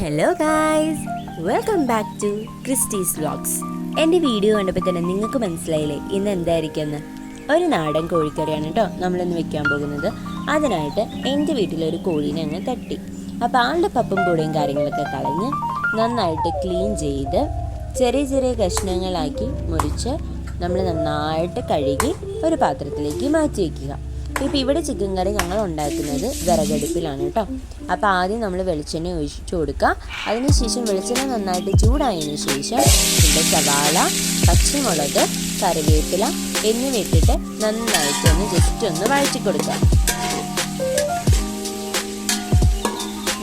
Hello guys welcome back to Christy's vlogs എന്റെ video കണ്ടപ്പോൾ തന്നെ നിങ്ങൾക്ക് മനസ്സിലായില്ലേ? ഇന്ന് എന്തായിരിക്കുമെന്ന് ഒരു നാടൻ കോഴിക്കറിയാണ് കേട്ടോ നമ്മളിന്ന് വെക്കാൻ പോകുന്നത്. അതിനായിട്ട് എന്റെ വീട്ടിലൊരു കോഴീനെ അങ്ങ് തട്ടി. അപ്പോൾ ആളുടെ പപ്പും പൊടിയും കാര്യങ്ങളൊക്കെ കളഞ്ഞ് നന്നായിട്ട് ക്ലീൻ ചെയ്ത് ചെറിയ ചെറിയ കഷ്ണങ്ങളാക്കി മുറിച്ച് നമ്മൾ നന്നായിട്ട് കഴുകി ഒരു പാത്രത്തിലേക്ക് മാറ്റി വയ്ക്കുക ഇപ്പോൾ ഇവിടെ ചിക്കൻ കറി ഞങ്ങൾ ഉണ്ടാക്കുന്നത് വിറകടുപ്പിലാണ് കേട്ടോ. അപ്പോൾ ആദ്യം നമ്മൾ വെളിച്ചെണ്ണ ഒഴിച്ചു കൊടുക്കുക. അതിനുശേഷം വെളിച്ചെണ്ണ നന്നായിട്ട് ചൂടായതിനു ശേഷം ഇവിടെ സവാള പച്ചമുളക് കറിവേപ്പില എന്നിവ ഇട്ടിട്ട് നന്നായിട്ട് ഒന്ന് ജസ്റ്റ് ഒന്ന് വഴറ്റി കൊടുക്കുക.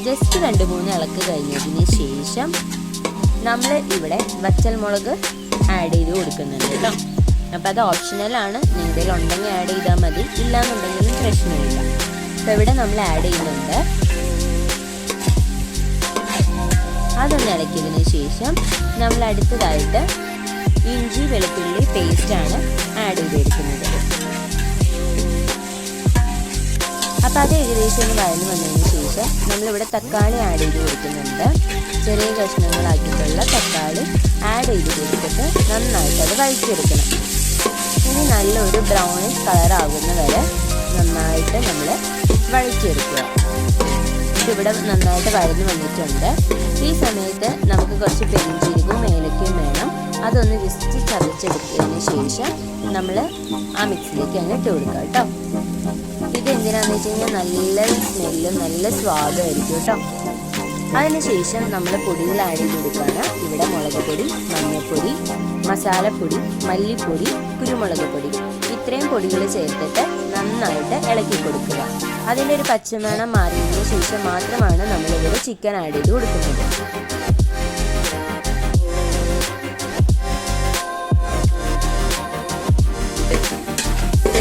ജസ്റ്റ് രണ്ട് മൂന്ന് ഇളക്ക് കഴിഞ്ഞതിന് ശേഷം നമ്മൾ ഇവിടെ വച്ചൽമുളക് ആഡ് ചെയ്ത് കൊടുക്കുന്നുണ്ട് കേട്ടോ. അപ്പോൾ അത് ഓപ്ഷണലാണ് നിങ്ങളുടെ ഉണ്ടെങ്കിൽ ആഡ് ചെയ്താൽ മതി. ഇല്ലാന്നുണ്ടെങ്കിലും പ്രശ്നമില്ല. അപ്പോൾ ഇവിടെ നമ്മൾ ആഡ് ചെയ്യുന്നുണ്ട്. അതൊന്ന് ഇളക്കിയതിന് ശേഷം നമ്മൾ അടുത്തതായിട്ട് ഇഞ്ചി വെളുത്തുള്ളി പേസ്റ്റാണ് ആഡ് ചെയ്തെടുക്കുന്നത്. അപ്പം അത് ഏകദേശം ഒന്ന് വഴന്നു വന്നതിന് ശേഷം നമ്മളിവിടെ തക്കാളി ആഡ് ചെയ്ത് കൊടുക്കുന്നുണ്ട്. ചെറിയ കഷ്ണങ്ങളാക്കിയിട്ടുള്ള തക്കാളി ആഡ് ചെയ്ത് കൊടുത്തിട്ട് നന്നായിട്ട് അത് വഴിച്ചെടുക്കണം ഇനി നല്ലൊരു ബ്രൗണിഷ് കളർ ആകുന്ന വരെ നന്നായിട്ട് നമ്മൾ വഴറ്റിയെടുക്കുക. ഇവിടെ നന്നായിട്ട് വഴന്നു വന്നിട്ടുണ്ട്. ഈ സമയത്ത് നമുക്ക് കുറച്ച് പെരിഞ്ചീരകവും ഏലക്കയും വേണം. അതൊന്ന് ജസ്റ്റ് ചതച്ചെടുത്തതിന് ശേഷം നമ്മൾ ആ മിക്സിലേക്ക് തന്നെ ഇട്ട് കൊടുക്കുക കേട്ടോ. ഇത് എന്തിനാണെന്ന് വെച്ച് കഴിഞ്ഞാൽ നല്ല സ്മെല്ലും നല്ല സ്വാദമായിരിക്കും കേട്ടോ. അതിനുശേഷം നമ്മൾ പൊടികൾ ആഡ് ചെയ്ത് കൊടുക്കുകയാണ് ഇവിടെ മുളക് പൊടി മഞ്ഞൾപ്പൊടി മസാലപ്പൊടി മല്ലിപ്പൊടി കുരുമുളക് പൊടി. ഇത്രയും പൊടികൾ ചേർത്തിട്ട് നന്നായിട്ട് ഇളക്കി കൊടുക്കുക. അതിന്റെ ഒരു പച്ചമണം മാറിയതിന് ശേഷം മാത്രമാണ് നമ്മളിവിടെ ചിക്കൻ ആഡ് ചെയ്ത് കൊടുക്കുന്നത്.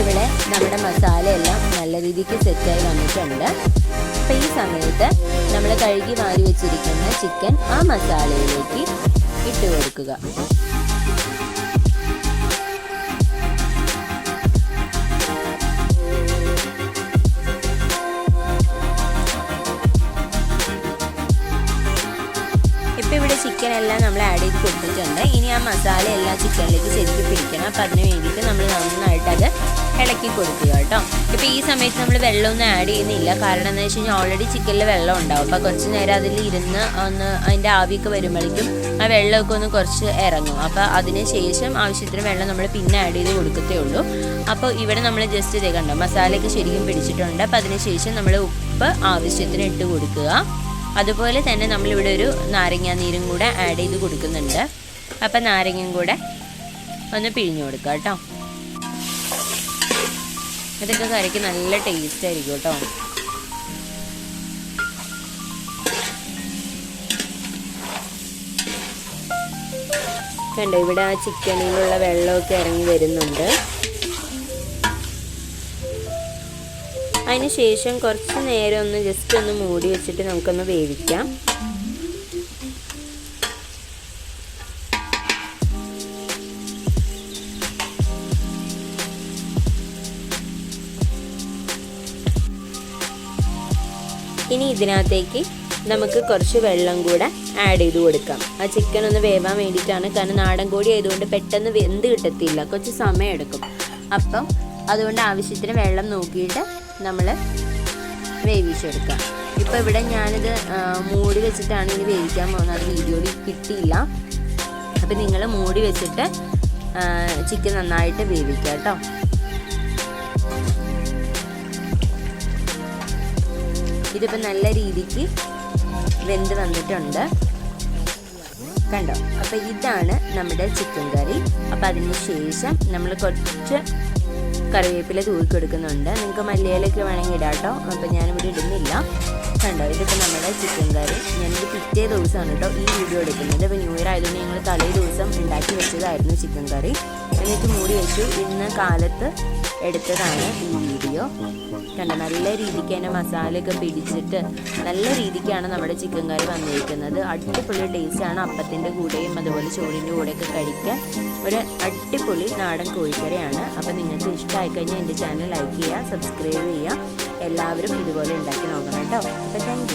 ഇവിടെ നമ്മുടെ മസാലയെല്ലാം നല്ല രീതിക്ക് സെറ്റായി വന്നിട്ടുണ്ട്. അപ്പം ഈ സമയത്ത് നമ്മൾ കഴുകി മാറി വെച്ചിരിക്കുന്ന ചിക്കൻ ആ മസാലയിലേക്ക് ഇട്ട് കൊടുക്കുക. ഇപ്പം ചിക്കൻ എല്ലാം നമ്മൾ ആഡ് ചെയ്ത് കൊടുത്തിട്ടുണ്ട്. ഇനി ആ മസാല എല്ലാം ചിക്കനിലേക്ക് ശരിക്കും പിടിക്കണം. അപ്പം അതിന് വേണ്ടിയിട്ട് നമ്മൾ നന്നായിട്ട് അത് ഇളക്കി കൊടുക്കുക കേട്ടോ. ഇപ്പം ഈ സമയത്ത് നമ്മൾ വെള്ളമൊന്നും ആഡ് ചെയ്യുന്നില്ല. കാരണം എന്താ വെച്ച് കഴിഞ്ഞാൽ ഓൾറെഡി ചിക്കനിൽ വെള്ളം ഉണ്ടാവും. അപ്പോൾ കുറച്ച് നേരം അതിൽ ഇരുന്ന് ഒന്ന് അതിന്റെ ആവിയൊക്കെ വരുമ്പോഴേക്കും ആ വെള്ളമൊക്കെ ഒന്ന് കുറച്ച് ഇറങ്ങും. അപ്പോൾ അതിന് ശേഷം ആവശ്യത്തിന് വെള്ളം നമ്മൾ പിന്നെ ആഡ് ചെയ്ത് കൊടുക്കത്തേ ഉള്ളൂ. അപ്പോൾ ഇവിടെ നമ്മൾ ജസ്റ്റ് ഇതേ കണ്ടോ മസാലയൊക്കെ ശരിക്കും പിടിച്ചിട്ടുണ്ട്. അപ്പോൾ അതിന് ശേഷം നമ്മൾ ഉപ്പ് ആവശ്യത്തിന് ഇട്ട് കൊടുക്കുക. അതുപോലെ തന്നെ നമ്മളിവിടെ ഒരു നാരങ്ങ നീരും കൂടെ ആഡ് ചെയ്ത് കൊടുക്കുന്നുണ്ട്. അപ്പം നാരങ്ങയും കൂടെ ഒന്ന് പിഴിഞ്ഞു കൊടുക്കുക കേട്ടോ. ഇതൊക്കെ കറിക്ക് നല്ല ടേസ്റ്റ് ആയിരിക്കും കേട്ടോ. കണ്ടോ ഇവിടെ ആ ചിക്കനിലുള്ള വെള്ളമൊക്കെ ഇറങ്ങി വരുന്നുണ്ട്. അതിന് ശേഷം കുറച്ച് നേരം ഒന്ന് ജസ്റ്റ് ഒന്ന് മൂടി വെച്ചിട്ട് നമുക്കൊന്ന് വേവിക്കാം. ഇനി ഇതിനകത്തേക്ക് നമുക്ക് കുറച്ച് വെള്ളം കൂടെ ആഡ് ചെയ്ത് കൊടുക്കാം. ആ ചിക്കൻ ഒന്ന് വേവാൻ വേണ്ടിയിട്ടാണ്. കാരണം നാടൻ കോഴി ആയതുകൊണ്ട് പെട്ടെന്ന് വെന്ത് കിട്ടത്തില്ല. കുറച്ച് സമയം എടുക്കും. അപ്പം അതുകൊണ്ട് ആവശ്യത്തിന് വെള്ളം നോക്കിയിട്ട് നമ്മൾ വേവിച്ചെടുക്കാം. ഇപ്പോൾ ഇവിടെ ഞാനിത് മൂടി വെച്ചിട്ടാണ് ഇത് വേവിക്കാൻ പോകുന്നത്. അത് വീഡിയോയിൽ കിട്ടിയില്ല. അപ്പം നിങ്ങൾ മൂടി വെച്ചിട്ട് ചിക്കൻ നന്നായിട്ട് വേവിക്കുക കേട്ടോ. ഇതിപ്പോൾ നല്ല രീതിക്ക് വെന്ത് വന്നിട്ടുണ്ട്. കണ്ടോ? അപ്പോൾ ഇതാണ് നമ്മുടെ ചിക്കൻ കറി. അപ്പോൾ അതിന് ശേഷം നമ്മൾ കുറച്ച് കറിവേപ്പില തൂക്കി കൊടുക്കുന്നുണ്ട്. നിങ്ങൾക്ക് മല്ലിയിലൊക്കെ വേണമെങ്കിൽ ഇടാം കേട്ടോ. അപ്പം ഞാനിവിടെ ഇടുന്നില്ല. കണ്ടോ? ഇതിപ്പോൾ നമ്മുടെ ചിക്കൻ കറി. ഞാനിത് പിറ്റേ ദിവസമാണ് കേട്ടോ ഈ വീഡിയോ എടുക്കുന്നത്. അപ്പോൾ ന്യൂ ഇയർ ആയതുകൊണ്ട് ഞങ്ങൾ തലേ ദിവസം ഉണ്ടാക്കി വെച്ചതായിരുന്നു ചിക്കൻ കറി. എന്നിട്ട് മൂടി വെച്ചു. ഇന്ന് കാലത്ത് എടുത്തതാണ് ഈ വീഡിയോ. കണ്ട? നല്ല രീതിക്ക് അതിന്റെ മസാലയൊക്കെ പിടിച്ചിട്ട് നല്ല രീതിക്കാണ് നമ്മുടെ ചിക്കൻ കറി വന്നിരിക്കുന്നത്. അടിപൊളി ടേസ്റ്റാണ് അപ്പത്തിന്റെ കൂടെയും അതുപോലെ ചോറിന്റെ കൂടെയൊക്കെ കഴിക്കാൻ ഒരു അടിപൊളി നാടൻ കോഴിക്കറിയാണ്. അപ്പോൾ നിങ്ങൾക്ക് ഇഷ്ടമായി കഴിഞ്ഞാൽ എന്റെ ചാനൽ ലൈക്ക് ചെയ്യുക സബ്സ്ക്രൈബ് ചെയ്യുക. എല്ലാവരും ഇതുപോലെ ഉണ്ടാക്കി നോക്കണം കേട്ടോ. അപ്പോൾ താങ്ക്